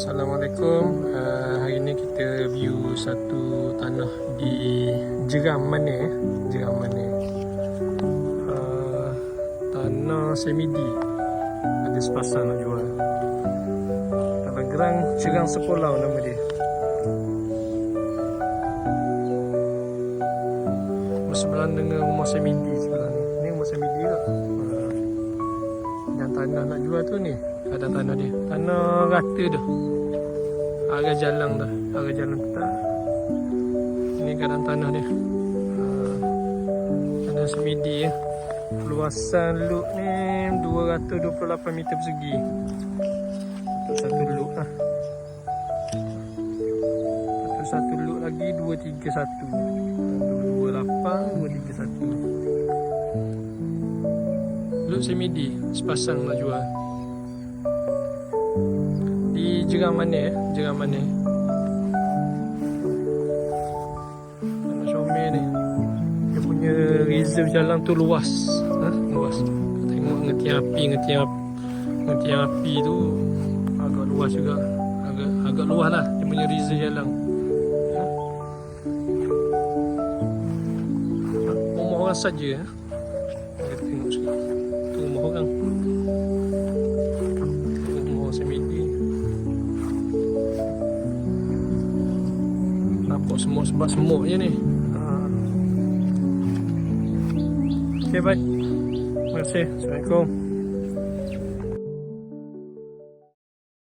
Assalamualaikum. Uh, hari ni kita view satu tanah di Jeram mana eh? Jeram mana? Uh, tanah semidi. Ada sepasang nak jual. Tanah gerang Cerang Sepolau nama dia. Bersebelahan dengan rumah semidi sebelah tanah nak jual tu ni. Ada tanah dia. Tanah rata tu arah jalan dah. Arah jalan tak ini keadaan tanah dia. Uh, tanah semidi ya. Luasan loop ni 228 meter persegi. Satu loop lah. Satu satu loop lagi 231 238 231 Loop semidi sepasang nak jual di Jeram mana eh? Jeram mana? Tanah Syomel ni. Dia punya reserve jalan tu luas. Ha? Luas. Tengok ngetian api, ngetian api. Ngetian api tu agak luas juga. Agak agak luas lah dia punya reserve jalan. Ha? Rumah orang saja. Ha? Kita tengok sikit. Tu rumah orang. Rumah orang semedi. Nampak semut sebab semut je ni. Ha. Okay, bye. Kasih. Assalamualaikum.